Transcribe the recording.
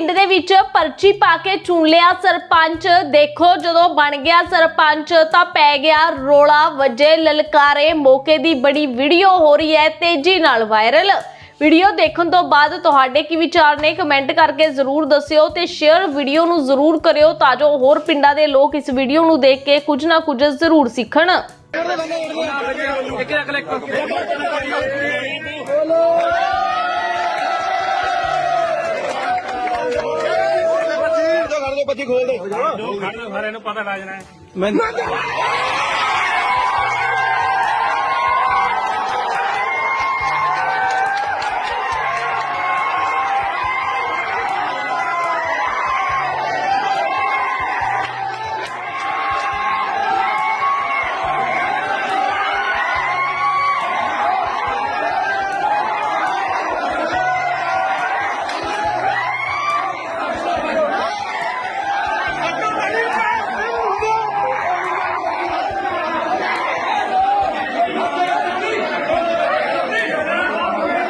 ਪਿੰਡ ਦੇ ਵਿੱਚ ਪਰਚੀ ਪਾ ਕੇ ਚੁਣ ਲਿਆ ਸਰਪੰਚ। ਦੇਖੋ ਜਦੋਂ ਬਣ ਗਿਆ ਸਰਪੰਚ ਤਾਂ ਪੈ ਗਿਆ ਰੋਲਾ, ਵਜੇ ਲਲਕਾਰੇ। ਮੌਕੇ ਦੀ ਬੜੀ ਵੀਡੀਓ ਹੋ ਰਹੀ ਹੈ, ਤੇਜ਼ੀ ਨਾਲ ਵਾਇਰਲ। ਵੀਡੀਓ ਦੇਖਣ ਤੋਂ ਬਾਅਦ ਤੁਹਾਡੇ ਕੀ ਵਿਚਾਰ ਨੇ? ਕਮੈਂਟ ਕਰਕੇ ਜ਼ਰੂਰ ਦੱਸਿਓ ਤੇ ਸ਼ੇਅਰ ਵੀਡੀਓ ਨੂੰ ਜ਼ਰੂਰ ਕਰਿਓ ਤਾਂ ਜੋ ਹੋਰ ਪਿੰਡਾਂ ਦੇ ਲੋਕ ਇਸ ਵੀਡੀਓ ਨੂੰ ਦੇਖ ਕੇ ਕੁਝ ਨਾ ਕੁਝ ਜ਼ਰੂਰ ਸਿੱਖਣ। ਬੱਚੀ ਖੋਲ ਦੇ। ਜੋ ਖੜਨਾ ਸਾਰਿਆਂ ਨੂੰ ਪਤਾ ਲੱਗ ਜਾਣਾ ਹੈ। ਮੈਂ